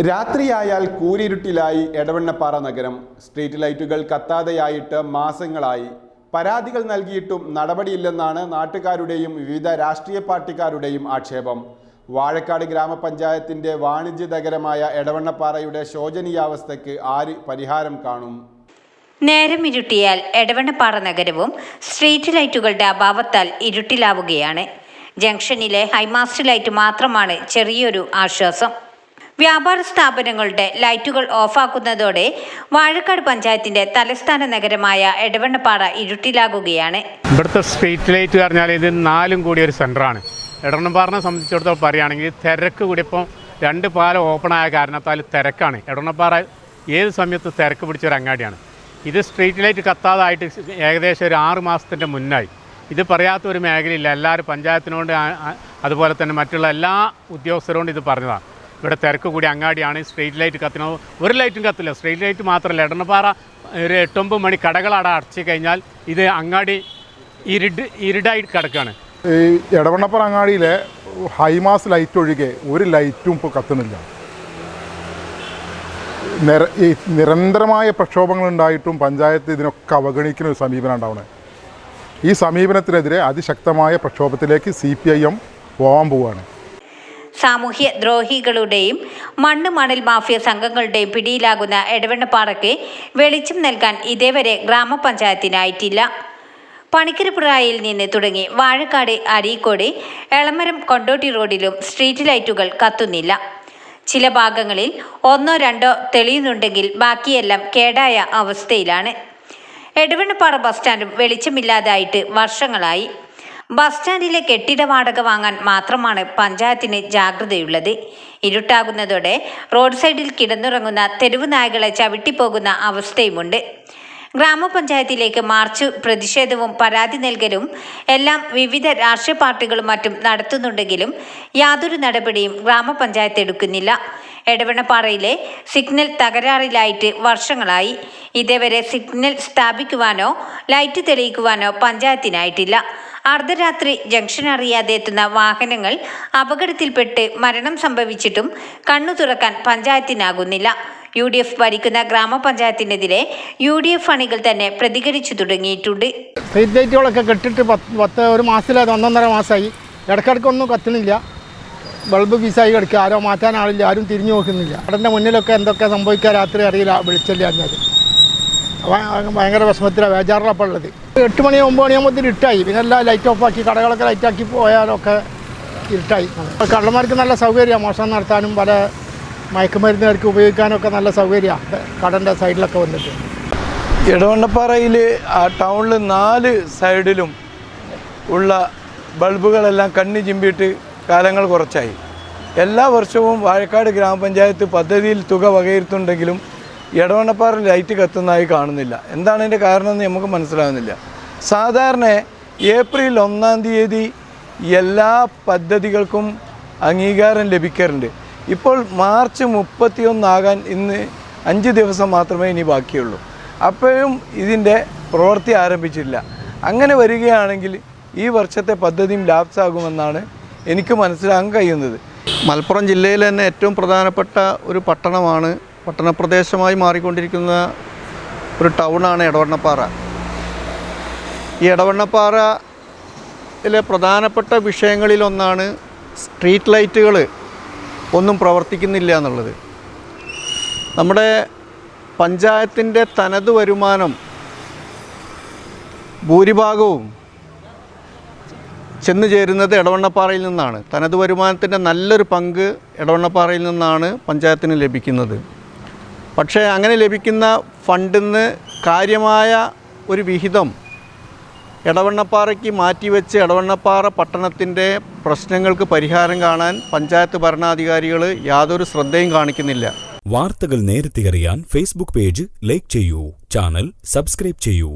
രാത്രിയായാൽ കൂരിരുട്ടിലായി എടവണ്ണപ്പാറ നഗരം. സ്ട്രീറ്റ് ലൈറ്റുകൾ കത്താതെയായിട്ട് മാസങ്ങളായി. പരാതികൾ നൽകിയിട്ടും നടപടിയില്ലെന്നാണ് നാട്ടുകാരുടെയും വിവിധ രാഷ്ട്രീയ പാർട്ടിക്കാരുടെയും ആക്ഷേപം. വാഴക്കാട് ഗ്രാമപഞ്ചായത്തിന്റെ വാണിജ്യ നഗരമായ എടവണ്ണപ്പാറയുടെ ശോചനീയാവസ്ഥയ്ക്ക് ആര് പരിഹാരം കാണും? നേരം ഇരുട്ടിയാൽ എടവണ്ണപ്പാറ നഗരവും സ്ട്രീറ്റ് ലൈറ്റുകളുടെ അഭാവത്താൽ ഇരുട്ടിലാവുകയാണ്. ജംഗ്ഷനിലെ ഹൈമാസ്റ്റ് ലൈറ്റ് മാത്രമാണ് ചെറിയൊരു ആശ്വാസം. വ്യാപാര സ്ഥാപനങ്ങളുടെ ലൈറ്റുകൾ ഓഫാക്കുന്നതോടെ വാഴക്കാട് പഞ്ചായത്തിന്റെ തലസ്ഥാന നഗരമായ എടവണ്ണപ്പാറ ഇരുട്ടിലാകുകയാണ്. ഇവിടുത്തെ സ്ട്രീറ്റ് ലൈറ്റ് പറഞ്ഞാൽ ഇത് നാലും കൂടി ഒരു സെന്ററാണ് എടവണ്ണപ്പാറിനെ സംബന്ധിച്ചിടത്തോളം പറയുകയാണെങ്കിൽ തിരക്ക് കൂടി ഇപ്പം രണ്ട് പാലം ഓപ്പൺ ആയ കാരണത്താൽ തിരക്കാണ്. എടവണ്ണപ്പാറ ഏത് സമയത്ത് തിരക്ക് പിടിച്ച ഒരു അങ്ങാടിയാണ്. ഇത് സ്ട്രീറ്റ് ലൈറ്റ് കത്താതായിട്ട് ഏകദേശം ഒരു ആറ് മാസത്തിന്റെ മുന്നായി. ഇത് പറയാത്ത ഒരു മേഖലയില്ല. എല്ലാവരും പഞ്ചായത്തിനോട് അതുപോലെ തന്നെ മറ്റുള്ള എല്ലാ ഉദ്യോഗസ്ഥരോടും ഇത് പറഞ്ഞതാണ്. ഇവിടെ തിരക്ക് കൂടി അങ്ങാടിയാണ്. Street light കത്തുന്നത്. ഒരു ലൈറ്റും കത്തില്ല. സ്ട്രീറ്റ് ലൈറ്റ് മാത്രമല്ല എടണ്ണപ്പാറ ഒരു എട്ടൊമ്പത് മണി കടകളട അടച്ചു കഴിഞ്ഞാൽ ഇത് അങ്ങാടി ഇരുട് ഇരുടായി കിടക്കുകയാണ് ഈ എടവണ്ണപ്പുറ അങ്ങാടിയിലെ ഹൈമാസ് ലൈറ്റ് ഒഴികെ ഒരു ലൈറ്റും ഇപ്പോൾ കത്തുന്നില്ല. നിര ഈ നിരന്തരമായ പ്രക്ഷോഭങ്ങൾ ഉണ്ടായിട്ടും പഞ്ചായത്ത് ഇതിനൊക്കെ അവഗണിക്കുന്ന ഒരു സമീപനം ഉണ്ടാവണേ. ഈ സമീപനത്തിനെതിരെ അതിശക്തമായ പ്രക്ഷോഭത്തിലേക്ക് സി പി ഐ എം പോകാൻ പോവുകയാണ് സാമൂഹ്യ ദ്രോഹികളുടെയും മണ്ണ് മണൽ മാഫിയ സംഘങ്ങളുടെയും പിടിയിലാകുന്ന എടവണ്ണപ്പാറയ്ക്ക് വെളിച്ചം നൽകാൻ ഇതേവരെ ഗ്രാമപഞ്ചായത്തിനായിട്ടില്ല. പണിക്കരപ്പുഴയിൽ നിന്ന് തുടങ്ങി വാഴക്കാട് അരീക്കോട് എളമരം കൊണ്ടോട്ടി റോഡിലും സ്ട്രീറ്റ് ലൈറ്റുകൾ കത്തുന്നില്ല. ചില ഭാഗങ്ങളിൽ ഒന്നോ രണ്ടോ തെളിയുന്നുണ്ടെങ്കിൽ ബാക്കിയെല്ലാം കേടായ അവസ്ഥയിലാണ്. എടവണ്ണപ്പാറ ബസ് സ്റ്റാൻഡും വെളിച്ചമില്ലാതായിട്ട് വർഷങ്ങളായി. ബസ് സ്റ്റാൻഡിലെ കെട്ടിട വാടക വാങ്ങാൻ മാത്രമാണ് പഞ്ചായത്തിന് ജാഗ്രതയുള്ളത്. ഇരുട്ടാകുന്നതോടെ റോഡ് സൈഡിൽ കിടന്നുറങ്ങുന്ന തെരുവ് നായകളെ ചവിട്ടിപ്പോകുന്ന അവസ്ഥയുമുണ്ട്. ഗ്രാമപഞ്ചായത്തിലേക്ക് മാർച്ച് പ്രതിഷേധവും പരാതി നൽകലും എല്ലാം വിവിധ രാഷ്ട്രീയ പാർട്ടികളും മറ്റും നടത്തുന്നുണ്ടെങ്കിലും യാതൊരു നടപടിയും ഗ്രാമപഞ്ചായത്ത് എടുക്കുന്നില്ല. എടവണപ്പാറയിലെ സിഗ്നൽ തകരാറിലായിട്ട് വർഷങ്ങളായി. ഇതേവരെ സിഗ്നൽ സ്ഥാപിക്കുവാനോ ലൈറ്റ് തെളിയിക്കുവാനോ പഞ്ചായത്തിനായിട്ടില്ല. അർദ്ധരാത്രി ജംഗ്ഷൻ അറിയാതെ എത്തുന്ന വാഹനങ്ങൾ അപകടത്തിൽപ്പെട്ട് മരണം സംഭവിച്ചിട്ടും കണ്ണു തുറക്കാൻ പഞ്ചായത്തിനാകുന്നില്ല. യു ഡി എഫ് ഭരിക്കുന്ന ഗ്രാമപഞ്ചായത്തിനെതിരെ യു ഡി എഫ് അണികൾ തന്നെ പ്രതികരിച്ചു തുടങ്ങിയിട്ടുണ്ട്. സ്ട്രീറ്റ് ലൈറ്റുകളൊക്കെ കെട്ടിട്ട് പത്ത് ഒരു മാസത്തിലത് ഒന്നൊന്നര മാസമായി. ഇടയ്ക്കിടയ്ക്കൊന്നും കത്തുന്നില്ല. ബൾബ് പീസായി കിടക്കുക. ആരോ മാറ്റാൻ ആളില്ല. ആരും തിരിഞ്ഞു നോക്കുന്നില്ല. കടന്റെ മുന്നിലൊക്കെ എന്തൊക്കെ സംഭവിക്കുക രാത്രി അറിയില്ല. വിളിച്ചല്ലേ അറിഞ്ഞത് ഭയങ്കര വിഷമത്തിലാണ് ബേജാറിലപ്പോൾ ഉള്ളത്. എട്ട് മണി ഒമ്പത് മണിയാകുമ്പോൾ ഇരുട്ടായി. പിന്നെ എല്ലാം ലൈറ്റ് ആക്കി കടകളൊക്കെ ലൈറ്റ് ആക്കി പോയാലൊക്കെ ഇരുട്ടായി. കള്ളന്മാർക്ക് നല്ല സൗകര്യമാണ് മോഷണം നടത്താനും പല മയക്കുമരുന്നുകാർക്ക് ഉപയോഗിക്കാനൊക്കെ നല്ല സൗകര്യമാണ് കടന്റെ സൈഡിലൊക്കെ വന്നിട്ട്. ഇടവണ്ണപ്പാറയിൽ ആ ടൗണിൽ നാല് സൈഡിലും ഉള്ള ബൾബുകളെല്ലാം കണ്ണി ചിമ്പിയിട്ട് കാലങ്ങൾ കുറച്ചായി. എല്ലാ വർഷവും വാഴക്കാട് ഗ്രാമപഞ്ചായത്ത് പദ്ധതിയിൽ തുക വകയിരുത്തുണ്ടെങ്കിലും ഇടവണ്ണപ്പാറ ലൈറ്റ് കത്തുന്നതായി കാണുന്നില്ല. എന്താണ് അതിന്റെ കാരണമെന്ന് നമുക്ക് മനസ്സിലാകുന്നില്ല സാധാരണ ഏപ്രിൽ ഒന്നാം തീയതി എല്ലാ പദ്ധതികൾക്കും അംഗീകാരം ലഭിക്കാറുണ്ട്. ഇപ്പോൾ മാർച്ച് മുപ്പത്തിയൊന്നാകാൻ ഇന്ന് അഞ്ച് ദിവസം മാത്രമേ ഇനി ബാക്കിയുള്ളൂ. അപ്പോഴും ഇതിന്റെ പ്രവൃത്തി ആരംഭിച്ചില്ല അങ്ങനെ വരികയാണെങ്കിൽ ഈ വർഷത്തെ പദ്ധതിയും ലാപ്സാകുമെന്നാണ് എനിക്ക് മനസ്സിലാക്കാൻ കഴിയുന്നത്. മലപ്പുറം ജില്ലയിൽ തന്നെ ഏറ്റവും പ്രധാനപ്പെട്ട ഒരു പട്ടണമാണ് പട്ടണപ്രദേശമായി മാറിക്കൊണ്ടിരിക്കുന്ന ഒരു ടൗണാണ് എടവണ്ണപ്പാറ. ഈ എടവണ്ണപ്പാറയിലെ പ്രധാനപ്പെട്ട വിഷയങ്ങളിലൊന്നാണ് സ്ട്രീറ്റ് ലൈറ്റുകൾ ഒന്നും പ്രവർത്തിക്കുന്നില്ല എന്നുള്ളത്. നമ്മുടെ പഞ്ചായത്തിന്റെ തനത് വരുമാനം ഭൂരിഭാഗവും ചെന്ന് ചേരുന്നത് എടവണ്ണപ്പാറയിൽ നിന്നാണ്. തനത് വരുമാനത്തിന്റെ നല്ലൊരു പങ്ക് എടവണ്ണപ്പാറയിൽ നിന്നാണ് പഞ്ചായത്തിന് ലഭിക്കുന്നത്. പക്ഷേ അങ്ങനെ ലഭിക്കുന്ന ഫണ്ടിൽ നിന്ന് കാര്യമായ ഒരു വിഹിതം എടവണ്ണപ്പാറയ്ക്ക് മാറ്റിവെച്ച് ഇടവണ്ണപ്പാറ പട്ടണത്തിന്റെ പ്രശ്നങ്ങൾക്ക് പരിഹാരം കാണാൻ പഞ്ചായത്ത് ഭരണാധികാരികൾ യാതൊരു ശ്രദ്ധയും കാണിക്കുന്നില്ല. വാർത്തകൾ നേരത്തെ അറിയാൻ ഫേസ്ബുക്ക് പേജ് ലൈക്ക് ചെയ്യൂ ചാനൽ സബ്സ്ക്രൈബ് ചെയ്യൂ.